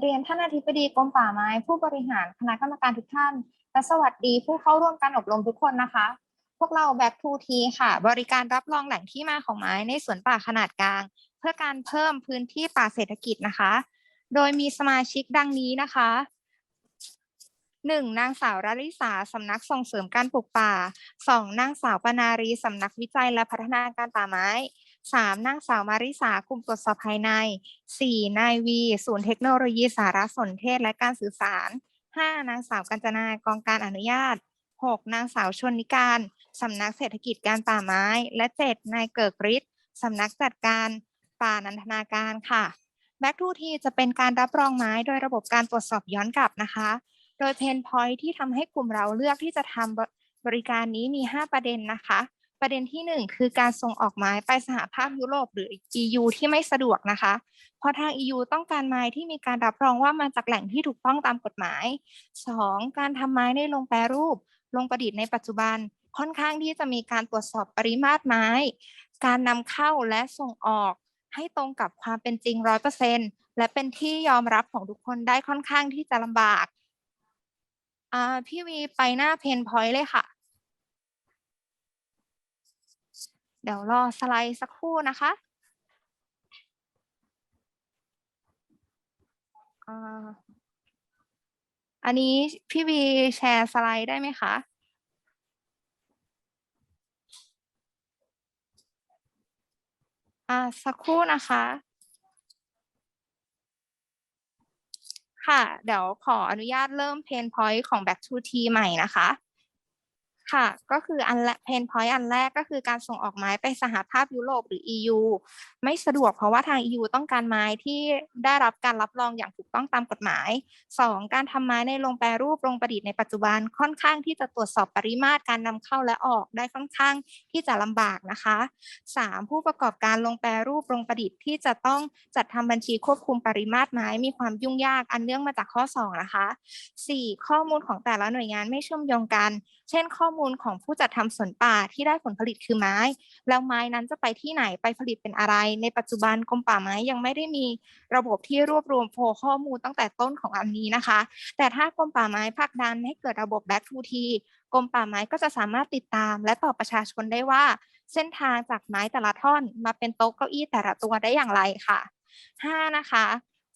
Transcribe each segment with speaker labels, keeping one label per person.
Speaker 1: เรียนท่านอธิบดีกรมป่าไม้ ผู้บริหารคณะกรรมการทุกท่าน และสวัสดีผู้เข้าร่วมการอบรมทุกคนนะคะ พวกเรา Back to T ค่ะ บริการรับรองแหล่งที่มาของไม้ในสวนป่าขนาดกลาง เพื่อการเพิ่มพื้นที่ป่าเศรษฐกิจนะคะ โดยมีสมาชิกดังนี้นะคะหนึ่งนางสาวราลิสาสำนักส่งเสริมการปลูกป่าสองนางสาวปนารีสำนักวิจัยและพัฒนาการป่าไม้ สามนางสาวมาริสา กลุ่มตรวจสอบภายในสี่นายวี ศูนย์เทคโนโลยีสารสนเทศและการสื่อสารห้านางสาวกัญจนากองการอนุญาตหกนางสาวชนนิการสำนักเศรษฐกิจการป่าไม้ และเจ็ดนายเกิกฤทธิ์สำนักจัดการป่านันทนาการค่ะแบ็กทูทีจะเป็นการรับรองไม้โดยระบบการตรวจสอบย้อนกลับนะคะ โดยเพนพอยที่ทำให้กลุ่มเราเลือกที่จะทำบบริการนี้มี 5 ประเด็นนะคะ ประเด็นที่ 1 คือการส่งออกไม้ไปสหภาพยุโรปหรือ EU ที่ไม่สะดวกนะคะ เพราะทาง EU ต้องการไม้ที่มีการรับรองว่ามาจากแหล่งที่ถูกต้องตามกฎหมาย 2. การทำไม้ในโรงแปรรูปโรงประดิษฐ์ในปัจจุบัน ค่อนข้างที่จะมีการตรวจสอบปริมาตรไม้ การนำเข้าและส่งออก ให้ตรงกับความเป็นจริงร้อยเปอร์เซ็นและเป็นที่ยอมรับของทุกคนได้ค่อนข้างที่จะลำบากอ่าพี่วีไปหน้าเพนพอยต์เลยค่ะ เดี๋ยวรอสไลด์สักครู่นะคะอ่าอันนี้พี่วีแชร์สไลด์ได้ไหมคะ อ่าสักครู่นะคะ ค่ะ เดี๋ยวขออนุญาตเริ่มเพนพอยต์ของ Back to T ใหม่นะคะ ค่ะ ก็คืออันแรกเพนพอยต์อันแรกก็คือการส่งออกไม้ไปสหภาพยุโรปหรือ EU ไม่สะดวกเพราะว่าทาง EU ต้องการไม้ที่ได้รับการรับรองอย่างถูกต้องตามกฎหมาย 2. การทำไม้ในโรงแปรรูปโรงประดิษฐ์ในปัจจุบันค่อนข้างที่จะตรวจสอบปริมาตรการนำเข้าและออกได้ค่อนข้างที่จะลำบากนะคะ 3. ผู้ประกอบการโรงแปรรูปโรงประดิษฐ์ที่จะต้องจัดทำบัญชีควบคุมปริมาตรไม้มีความยุ่งยากอันเนื่องมาจากข้อ 2 นะคะ 4. ข้อมูลของแต่ละหน่วยงานไม่เชื่อมโยงกัน เช่นข้อมูลของผู้จัดทำสวนป่าที่ได้ผลผลิตคือไม้ แล้วไม้นั้นจะไปที่ไหนไปผลิตเป็นอะไร ในปัจจุบันกรมป่าไม้ยังไม่ได้มีระบบที่รวบรวมโพลข้อมูลตั้งแต่ต้นของอันนี้นะคะ แต่ถ้ากรมป่าไม้ผลักดันให้เกิดระบบ Back to T กรมป่าไม้ก็จะสามารถติดตาม และตอบประชาชนได้ว่า เส้นทางจากไม้แต่ละท่อน มาเป็นโต๊ะเก้าอี้แต่ละตัวได้อย่างไรค่ะ 5. นะคะ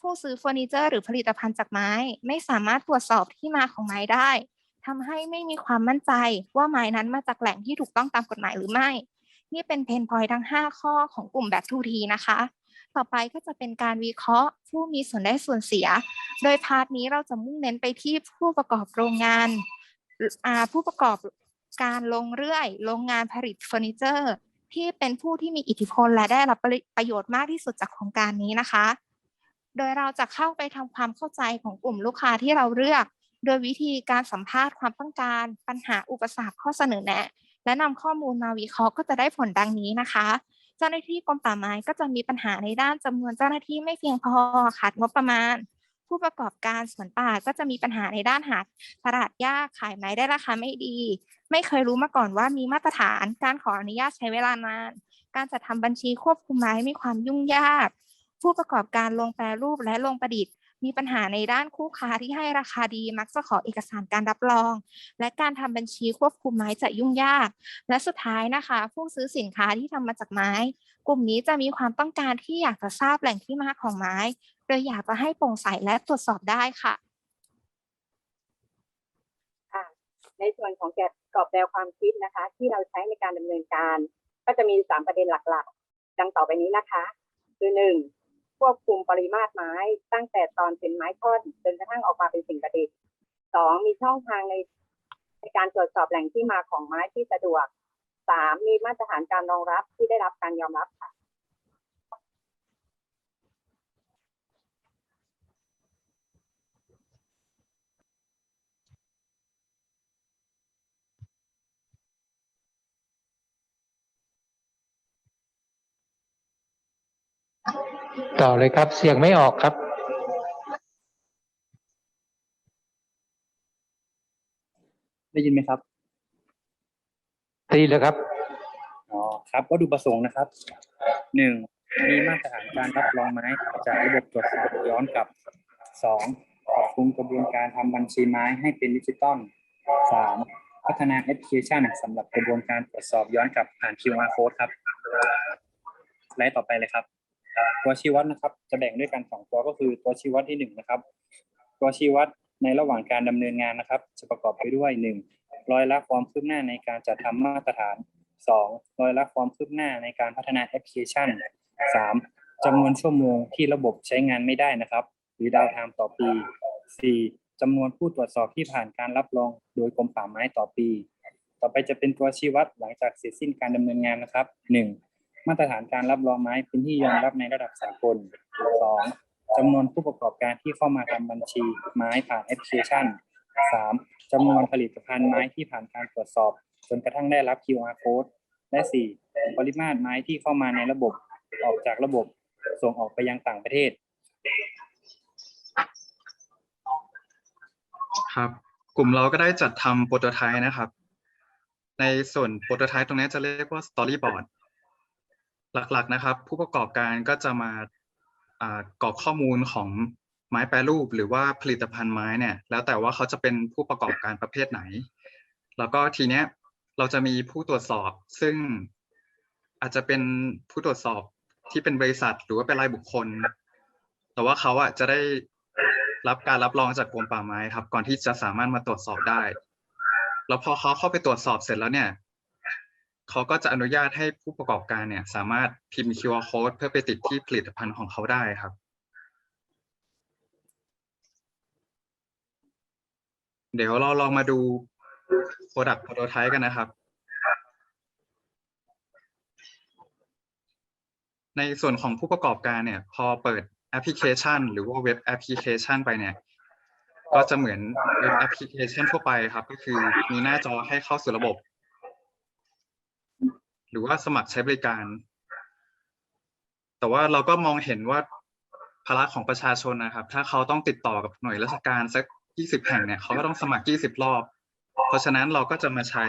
Speaker 1: ผู้ซื้อเฟอร์นิเจอร์หรือผลิตภัณฑ์จากไม้ ไม่สามารถตรวจสอบที่มาของไม้ได้ ทำให้ไม่มีความมั่นใจว่าไม้นั้นมาจากแหล่งที่ถูกต้องตามกฎหมายหรือไม่ นี่เป็นเพนพอยทั้ง 5 ข้อของกลุ่ม Back to T นะคะ ต่อไปก็จะเป็นการวิเคราะห์ ผู้มีส่วนได้ส่วนเสีย โดยพาร์ทนี้เราจะมุ่งเน้นไปที่ผู้ประกอบโรงงานผู้ประกอบการลงเรื่อย โรงงานผลิตเฟอร์นิเจอร์ที่เป็นผู้ที่มีอิทธิพลและได้รับประโยชน์มากที่สุดจากโครงการนี้นะคะ โดยเราจะเข้าไปทำความเข้าใจของกลุ่มลูกค้าที่เราเลือก โดยวิธีการสัมภาษณ์ความต้องการ ปัญหาอุปสรรคข้อเสนอแนะ และนำข้อมูลมาวิเคราะห์ก็จะได้ผลดังนี้นะคะ เจ้าหน้าที่กรมป่าไม้ก็จะมีปัญหาในด้านจำนวนเจ้าหน้าที่ไม่เพียงพอขาดงบประมาณ ผู้ประกอบการสวนป่าก็จะมีปัญหาในด้านหาตลาดยากขายไม้ได้ราคาไม่ดี ไม่เคยรู้มาก่อนว่ามีมาตรฐานการขออนุญาตใช้เวลานาน การจัดทำบัญชีควบคุมไม้มีความยุ่งยาก ผู้ประกอบการลงแปรรูปและลงประดิษฐ์ มีปัญหาในด้านคู่ค้าที่ให้ราคาดีมักจะขอเอกสารการรับรอง และการทำบัญชีควบคุมไม้จะยุ่งยาก และสุดท้ายนะคะ ผู้ซื้อสินค้าที่ทำมาจากไม้ กลุ่มนี้จะมีความต้องการที่อยากจะทราบแหล่งที่มาของไม้ โดยอยากจะให้โปร่งใสและตรวจสอบได้ค่ะ
Speaker 2: ในส่วนของแกกรอบแนวความคิดนะคะ ที่เราใช้ในการดำเนินการ ก็จะมีสามประเด็นหลักๆ ดังต่อไปนี้นะคะ คือหนึ่ง ควบคุมปริมาตรไม้ ตั้งแต่ตอนเป็นไม้ท่อนจนกระทั่งออกมาเป็นสิ่งประดิษฐ์สองมีช่องทางในในการตรวจสอบแหล่งที่มาของไม้ที่สะดวกสามมีมาตรฐานการรองรับที่ได้รับการยอมรับค่ะ
Speaker 3: ต่อเลยครับ เสียงไม่ออกครับ
Speaker 4: ได้ยินไหมครับ
Speaker 3: ตีแล้วครับ
Speaker 4: อ๋อครับวัตถุประสงค์นะครับหนึ่งมีมาตรฐานการรับรองไม้จากระบบตรวจสอบย้อนกลับสองปรับปรุงกระบวนการทำบัญชีไม้ให้เป็นดิจิตอลสามพัฒนาแอปพลิเคชันสำหรับกระบวนการตรวจสอบย้อนกลับผ่าน QR code ครับสไลด์ต่อไปเลยครับ ตัวชี้วัดนะครับ จะแบ่งด้วยกันสองตัวก็คือตัวชี้วัดที่หนึ่งนะครับ ตัวชี้วัดในระหว่างการดำเนินงานนะครับ จะประกอบไปด้วยหนึ่งรอยละความคืบหน้าในการจัดทำมาตรฐานสองรอยละความคืบหน้าในการพัฒนาแอปพลิเคชันสามจำนวนชั่วโมงที่ระบบใช้งานไม่ได้นะครับ หรือดาวไทม์ต่อปีสี่จำนวนผู้ตรวจสอบที่ผ่านการรับรองโดยกรมป่าไม้ต่อปี ต่อไปจะเป็นตัวชี้วัดหลังจากเสร็จสิ้นการดำเนินงานนะครับหนึ่ง มาตรฐานการรับรองไม้เป็นที่ยอมรับในระดับสากลสองจำนวนผู้ประกอบการที่เข้ามาทำบัญชีไม้ผ่านแอปพลิเคชันสามจำนวนผลิตภัณฑ์ไม้ที่ผ่านการตรวจสอบ จนกระทั่งได้รับ QR code และสี่ปริมาตรไม้ที่เข้ามาในระบบออกจากระบบส่งออกไปยังต่างประเทศ
Speaker 5: ครับ กลุ่มเราก็ได้จัดทำโปรโตไทป์นะครับ ในส่วนโปรโตไทป์ตรงนี้จะเรียกว่า Storyboard หลักๆนะครับ ผู้ประกอบการก็จะมาอ่ากรอกข้อมูลของไม้แปรรูป หรือว่าผลิตภัณฑ์ไม้เนี่ย แล้วแต่ว่าเขาจะเป็นผู้ประกอบการประเภทไหน แล้วก็ทีเนี้ยเราจะมีผู้ตรวจสอบ ซึ่งอาจจะเป็นผู้ตรวจสอบที่เป็นบริษัท หรือว่าเป็นรายบุคคล แต่ว่าเขาอะจะได้รับการรับรองจากกรมป่าไม้ครับ ก่อนที่จะสามารถมาตรวจสอบได้ แล้วพอเขาเข้าไปตรวจสอบเสร็จแล้วเนี่ย เขาก็จะอนุญาตให้ผู้ประกอบการเนี่ยสามารถพิมพ์ QR code เพื่อไปติดที่ผลิตภัณฑ์ของเขาได้ครับ เดี๋ยวเราลองมาดู Product Prototype กันนะครับ ในส่วนของผู้ประกอบการเนี่ย พอเปิดแอปพลิเคชัน หรือว่าเว็บแอปพลิเคชันไปเนี่ยก็จะเหมือนเว็บแอปพลิเคชันทั่วไปครับ ก็คือมีหน้าจอให้เข้าสู่ระบบ หรือว่าสมัครใช้บริการ แต่ว่าเราก็มองเห็นว่าภาระของประชาชนนะครับ ถ้าเขาต้องติดต่อกับหน่วยราชการสัก20แห่งเนี่ยเขาก็ต้องสมัคร20รอบ เพราะฉะนั้นเราก็จะมาใช้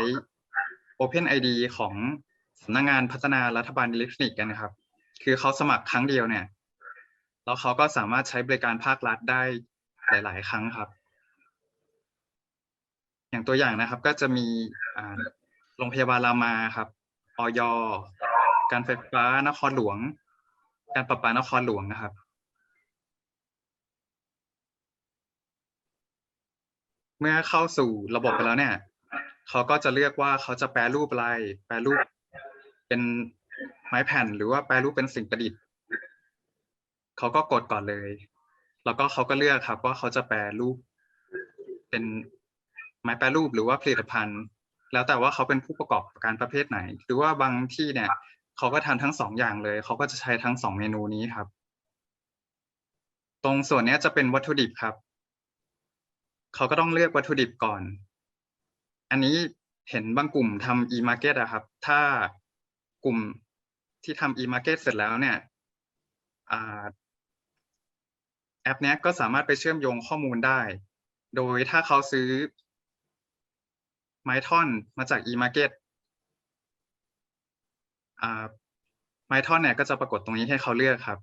Speaker 5: Open ID ของสำนักงานพัฒนารัฐบาลอิเล็กทรอนิกส์กันนะครับ คือเขาสมัครครั้งเดียวเนี่ยแล้วเขาก็สามารถใช้บริการภาครัฐได้หลาย ๆ ครั้งครับ อย่างตัวอย่างนะครับก็จะมีโรงพยาบาลรามาครับ ออยการไฟฟ้านครหลวง การประปานครหลวงนะครับ เมื่อเข้าสู่ระบบไปแล้วเนี่ยเขาก็จะเลือกว่าเขาจะแปรรูปอะไร แปรรูปเป็นไม้แผ่นหรือว่าแปรรูปเป็นสิ่งประดิษฐ์เขาก็กดก่อนเลย แล้วก็เขาก็เลือกครับว่าเขาจะแปรรูปเป็นไม้แปรรูปหรือว่าผลิตภัณฑ์ แล้วแต่ว่าเขาเป็นผู้ประกอบการประเภทไหน หรือว่าบางที่เนี่ยเขาก็ทำทั้งสองอย่างเลย เขาก็จะใช้ทั้งสองเมนูนี้ครับ ตรงส่วนเนี้ยจะเป็นวัตถุดิบครับ เขาก็ต้องเลือกวัตถุดิบก่อน อันนี้เห็นบางกลุ่มทำ e-market อะครับ ถ้ากลุ่มที่ทำ e-market เสร็จแล้วเนี่ยอ่าแอปเนี้ยก็สามารถไปเชื่อมโยงข้อมูลได้ โดยถ้าเขาซื้อ ไม้ท่อนมาจาก e-market ไม้ท่อนเนี่ยก็จะปรากฏตรงนี้ให้เขาเลือกครับ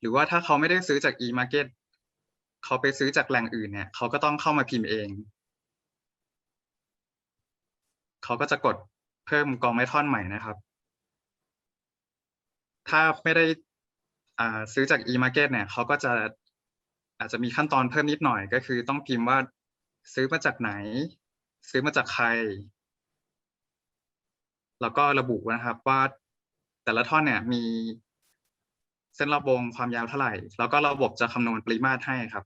Speaker 5: หรือว่าถ้าเขาไม่ได้ซื้อจาก e-market เขาไปซื้อจากแหล่งอื่นเนี่ยเขาก็ต้องเข้ามาพิมพ์เอง เขาก็จะกดเพิ่มกองไม้ท่อนใหม่นะครับ ถ้าไม่ได้ซื้อจาก e-market เนี่ยเขาก็จะอาจจะมีขั้นตอนเพิ่มนิดหน่อยก็คือต้องพิมพ์ว่าซื้อมาจากไหน ซื้อมาจากใคร แล้วก็ระบุนะครับว่าแต่ละท่อนเนี่ยมีเส้นรอบวงความยาวเท่าไหร่ แล้วก็ระบบจะคำนวณปริมาตรให้ครับ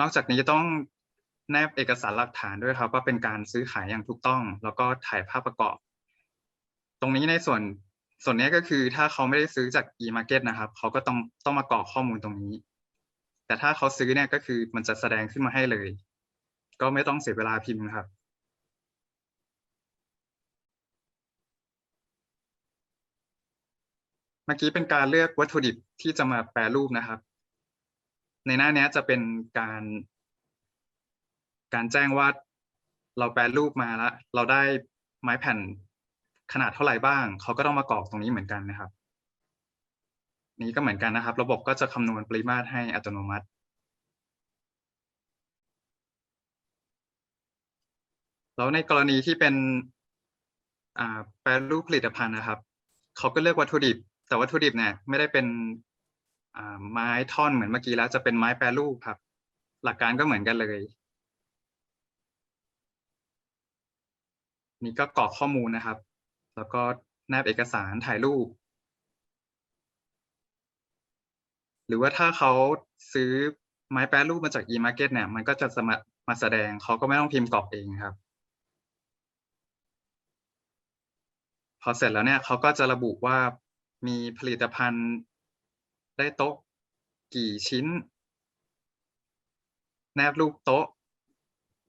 Speaker 5: นอกจากนี้จะต้องแนบเอกสารหลักฐานด้วยครับ ว่าเป็นการซื้อขายอย่างถูกต้อง แล้วก็ถ่ายภาพประกอบ ตรงนี้ในส่วนส่วนนี้ก็คือถ้าเขาไม่ได้ซื้อจาก e-market นะครับ เขาก็ต้องต้องมากรอกข้อมูลตรงนี้ แต่ถ้าเขาซื้อเนี่ยก็คือมันจะแสดงขึ้นมาให้เลย ก็ไม่ต้องเสียเวลาพิมพ์ครับเมื่อกี้เป็นการเลือกวัตถุดิบที่จะมาแปรรูปนะครับ ในหน้านี้จะเป็นการ การแจ้งว่าเราแปรรูปมาแล้วเราได้ไม้แผ่นขนาดเท่าไหร่บ้าง เขาก็ต้องมากรอกตรงนี้เหมือนกันนะครับ นี้ก็เหมือนกันนะครับ ระบบก็จะคำนวณปริมาตรให้อัตโนมัติ แล้วในกรณีที่เป็นแปรรูปผลิตภัณฑ์นะครับเขาก็เลือกวัตถุดิบ แต่วัตถุดิบเนี่ยไม่ได้เป็นไม้ท่อนเหมือนเมื่อกี้แล้วจะเป็นไม้แปรรูปครับ หลักการก็เหมือนกันเลย นี่ก็กรอกข้อมูลนะครับ แล้วก็แนบเอกสารถ่ายรูป หรือว่าถ้าเขาซื้อไม้แปรรูปมาจาก e-market เนี่ย มันก็จะมามาแสดงเขาก็ไม่ต้องพิมพ์กรอกเองครับ พอเสร็จแล้วเนี่ยเขาก็จะระบุว่ามีผลิตภัณฑ์ได้โต๊ะกี่ชิ้น แนบรูปโต๊ะ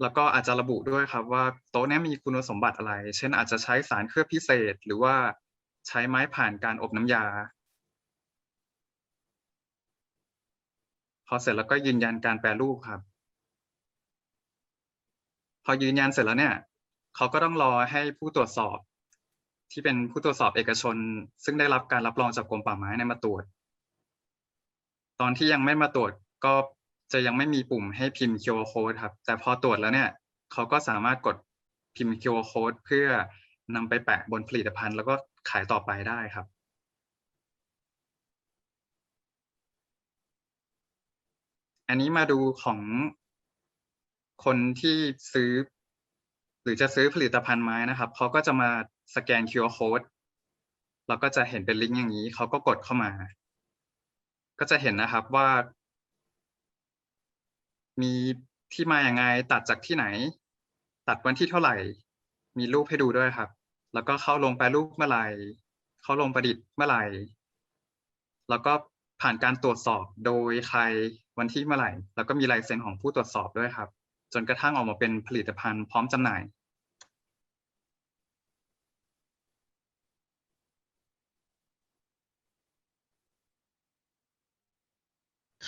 Speaker 5: แล้วก็อาจจะระบุด้วยครับว่าโต๊ะนี้มีคุณสมบัติอะไร เช่นอาจจะใช้สารเคลือบพิเศษ หรือว่าใช้ไม้ผ่านการอบน้ำยา พอเสร็จแล้วก็ยืนยันการแปรรูปครับ พอยืนยันเสร็จแล้วเนี่ยเขาก็ต้องรอให้ผู้ตรวจสอบ ที่เป็นผู้ตรวจสอบเอกชน ซึ่งได้รับการรับรองจากกรมป่าไม้เนี่ยมาตรวจ ตอนที่ยังไม่มาตรวจก็จะยังไม่มีปุ่มให้พิมพ์ QR code ครับ แต่พอตรวจแล้วเนี่ยเขาก็สามารถกดพิมพ์ QR code เพื่อนำไปแปะบนผลิตภัณฑ์ แล้วก็ขายต่อไปได้ครับ อันนี้มาดูของคนที่ซื้อ หรือจะซื้อผลิตภัณฑ์ไม้นะครับเขาก็จะมา สแกน QR code แล้วก็จะเห็นเป็นลิงก์อย่างนี้ เขาก็กดเข้ามา ก็จะเห็นนะครับว่า มีที่มาอย่างไงตัดจากที่ไหน ตัดวันที่เท่าไหร่ มีรูปให้ดูด้วยครับ แล้วก็เข้าลงแปรรูปเมื่อไหร่ เข้าลงประดิษฐ์เมื่อไหร่ แล้วก็ผ่านการตรวจสอบโดยใครวันที่เมื่อไหร่ แล้วก็มีลายเซ็นของผู้ตรวจสอบด้วยครับ จนกระทั่งออกมาเป็นผลิตภัณฑ์พร้อมจำหน่าย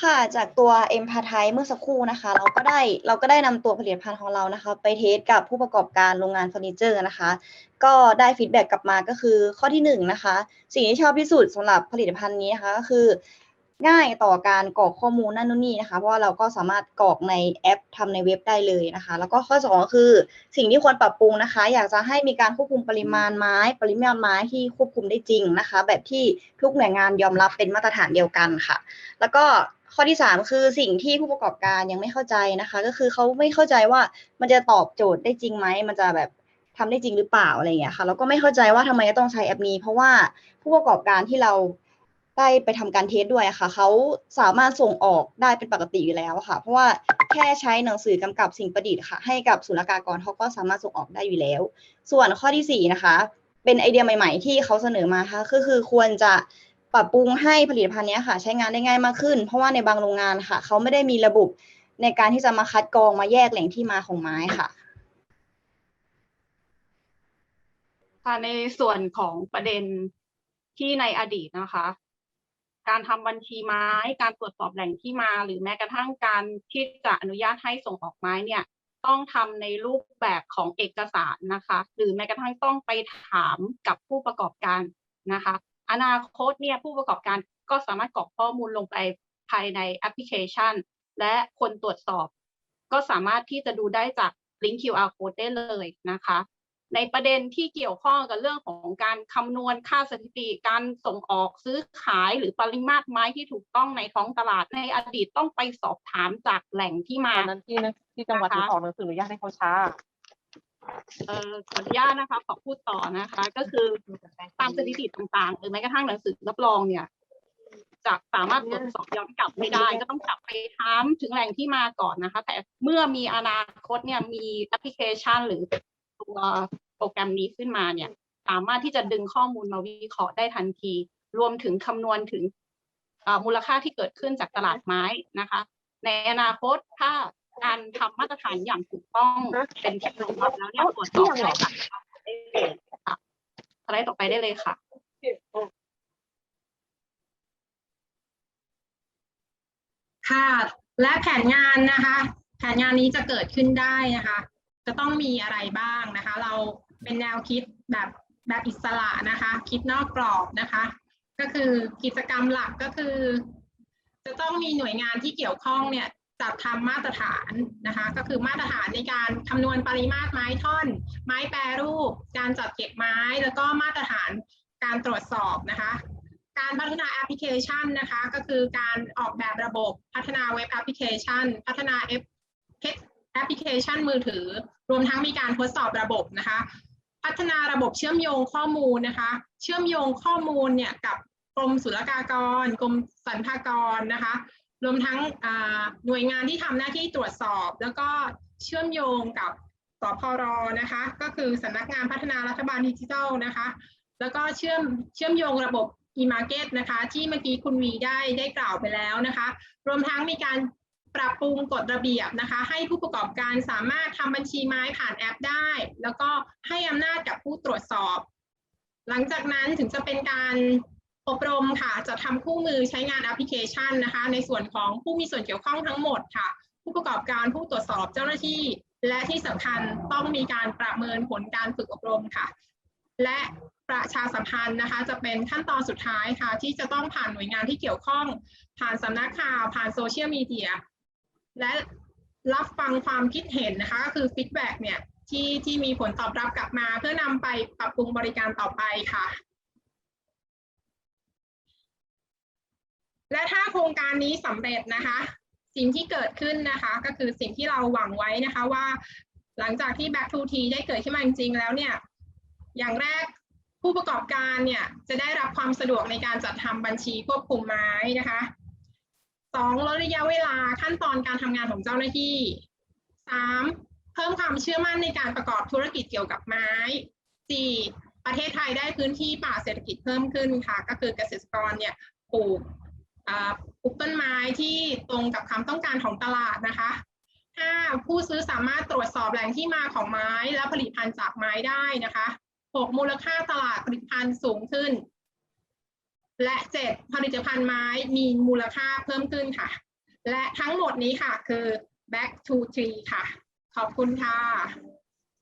Speaker 6: ค่ะจากตัว m p a t i เมื่อสักครู่นะคะ เราก็ได้เราก็ได้นำตัวผลิตภัณฑ์ของเรานะคะ ไปเทสกับผู้ประกอบการโรงงานเฟอร์นิเจอร์นะคะ ก็ได้ฟีดแบ็กกลับมาก็คือข้อที่หนึ่งนะคะ สิ่งที่ชอบที่สุดสำหรับผลิตภัณฑ์นี้นะคะก็คือ ง่ายต่อการกรอกข้อมูลนั่นนู่นนี่นะคะ เพราะว่าเราก็สามารถกรอกในแอปทำในเว็บได้เลยนะคะ แล้วก็ข้อสองก็คือ สิ่งที่ควรปรับปรุงนะคะ อยากจะให้มีการควบคุมปริมาณไม้ ปริมาณไม้ที่ควบคุมได้จริงนะคะ แบบที่ทุกหน่วยงานยอมรับเป็นมาตรฐานเดียวกันค่ะ แล้วก็ ข้อที่สามคือสิ่งที่ผู้ประกอบการยังไม่เข้าใจนะคะ ก็คือเขาไม่เข้าใจว่ามันจะตอบโจทย์ได้จริงไหมมันจะแบบทำได้จริงหรือเปล่าอะไรอย่างเงี้ยค่ะแล้วก็ไม่เข้าใจว่าทำไมจะต้องใช้แอปนี้ เพราะว่าผู้ประกอบการที่เราได้ไปทำการเทสด้วยค่ะเขาสามารถส่งออกได้เป็นปกติอยู่แล้วค่ะ เพราะว่าแค่ใช้หนังสือกำกับสิ่งประดิษฐ์ค่ะ ให้กับศุลกากรเขาก็สามารถส่งออกได้อยู่แล้ว ส่วนข้อที่สี่นะคะเป็นไอเดียใหม่ ๆ ที่เขาเสนอมาค่ะก็คือควรจะ ปรับปรุงให้ผลิตภัณฑ์นี้ค่ะ ใช้งานได้ง่ายมากขึ้น เพราะว่าในบางโรงงานค่ะ เขาไม่ได้มีระบบในการที่จะมาคัดกรองมาแยกแหล่งที่มาของไม้ค่ะ
Speaker 7: ค่ะในส่วนของประเด็นที่ในอดีตนะคะ การทำบัญชีไม้ การตรวจสอบแหล่งที่มา หรือแม้กระทั่งการที่จะอนุญาตให้ส่งออกไม้เนี่ย ต้องทำในรูปแบบของเอกสารนะคะ หรือแม้กระทั่งต้องไปถามกับผู้ประกอบการนะคะ อนาคตเนี่ยผู้ประกอบการก็สามารถกรอกข้อมูลลงไปภายในแอปพลิเคชัน และคนตรวจสอบ ก็สามารถที่จะดูได้จากลิงก์ QR code ได้เลยนะคะ ในประเด็นที่เกี่ยวข้องกับเรื่องของการคำนวณค่าสถิติการส่งออกซื้อขายหรือปริมาตรไม้ที่ถูกต้องในท้องตลาดในอดีตต้องไปสอบถามจากแหล่งที่มา
Speaker 8: ตอนนั้นที่นะที่จังหวัด
Speaker 7: นะคะ
Speaker 8: ที่ออกหนังสืออนุญาตให้เขาช้า
Speaker 7: เอ่อขออนุญาตนะคะขอพูดต่อนะคะ ก็คือตามสถิติต่างๆหรือแม้กระทั่งหนังสือรับรองเนี่ยจะสามารถตรวจสอบย้อนกลับไม่ได้ ก็ต้องกลับไปถามถึงแหล่งที่มาก่อนนะคะ แต่เมื่อมีอนาคตเนี่ยมีแอปพลิเคชัน หรือตัวโปรแกรมนี้ขึ้นมาเนี่ย สามารถที่จะดึงข้อมูลมาวิเคราะห์ได้ทันที รวมถึงคำนวณถึงมูลค่าที่เกิดขึ้นจากตลาดไม้นะคะ ในอนาคตถ้า การทำมาตรฐานอย่างถูกต้องเป็นที่ยอมรับแล้วเนี่ยตรวจสอบได้จากได้เลยค่ะสไลด์ต่อไปได้เลยค่ะ
Speaker 9: ค่ะ และแผนงานนะคะ แผนงานนี้จะเกิดขึ้นได้นะคะ จะต้องมีอะไรบ้างนะคะ เราเป็นแนวคิดแบบแบบอิสระนะคะ คิดนอกกรอบนะคะ ก็ก็คือกิจกรรมหลักก็คือ จะต้องมีหน่วยงานที่เกี่ยวข้องเนี่ย จัดทำมาตรฐานนะคะ ก็คือมาตรฐานในการคำนวณปริมาตรไม้ท่อน ไม้แปรรูป การจัดเก็บไม้ แล้วก็มาตรฐานการตรวจสอบนะคะ การพัฒนาแอปพลิเคชันนะคะ ก็คือการออกแบบระบบพัฒนาเว็บแอปพลิเคชัน พัฒนาแอปแอปพลิเคชันมือถือ รวมทั้งมีการทดสอบระบบนะคะ พัฒนาระบบเชื่อมโยงข้อมูลนะคะ เชื่อมโยงข้อมูลเนี่ยกับกรมศุลกากร กรมสรรพากรนะคะ รวมทั้งหน่วยงานที่ทำหน้าที่ตรวจสอบ แล้วก็เชื่อมโยงกับสพรนะคะ ก็คือสำนักงานพัฒนารัฐบาลดิจิทัลนะคะ แล้วก็เชื่อมเชื่อมโยงระบบ e-market นะคะ ที่เมื่อกี้คุณวีได้ได้กล่าวไปแล้วนะคะ รวมทั้งมีการปรับปรุงกฎระเบียบนะคะ ให้ผู้ประกอบการสามารถทำบัญชีไม้ผ่านแอปได้ แล้วก็ให้อำนาจกับผู้ตรวจสอบ หลังจากนั้นถึงจะเป็นการ อบรมค่ะจะทำคู่มือใช้งานแอปพลิเคชันนะคะ ในส่วนของผู้มีส่วนเกี่ยวข้องทั้งหมดค่ะ ผู้ประกอบการผู้ตรวจสอบเจ้าหน้าที่ และที่สำคัญต้องมีการประเมินผลการฝึกอบรมค่ะ และประชาสัมพันธ์นะคะ จะเป็นขั้นตอนสุดท้ายค่ะ ที่จะต้องผ่านหน่วยงานที่เกี่ยวข้อง ผ่านสำนักข่าวผ่านโซเชียลมีเดียและรับฟังความคิดเห็นนะคะก็คือฟีดแบ็กเนี่ยที่ที่มีผลตอบรับกลับมา เพื่อนำไปปรับปรุงบริการต่อไปค่ะ และถ้าโครงการนี้สำเร็จนะคะ สิ่งที่เกิดขึ้นนะคะ ก็คือสิ่งที่เราหวังไว้นะคะว่า หลังจากที่ Back to T ได้เกิดขึ้นมาจริงๆแล้วเนี่ยอย่างแรกผู้ประกอบการเนี่ยจะได้รับความสะดวกในการจัดทำบัญชีควบคุมไม้นะคะสองลดระยะเวลาขั้นตอนการทำงานของเจ้าหน้าที่สามเพิ่มความเชื่อมั่นในการประกอบธุรกิจเกี่ยวกับไม้สี่ประเทศไทยได้พื้นที่ป่าเศรษฐกิจเพิ่มขึ้นค่ะ ก็คือเกษตรกรเนี่ยปลูก ปลูกต้นไม้ที่ตรงกับความต้องการของตลาดนะคะห้าผู้ซื้อสามารถตรวจสอบแหล่งที่มาของไม้และผลิตภัณฑ์จากไม้ได้นะคะหกมูลค่าตลาดผลิตภัณฑ์สูงขึ้น และเจ็ดผลิตภัณฑ์ไม้มีมูลค่าเพิ่มขึ้นค่ะ และทั้งหมดนี้ค่ะคือ back to tree ค่ะ ขอบคุณค่ะ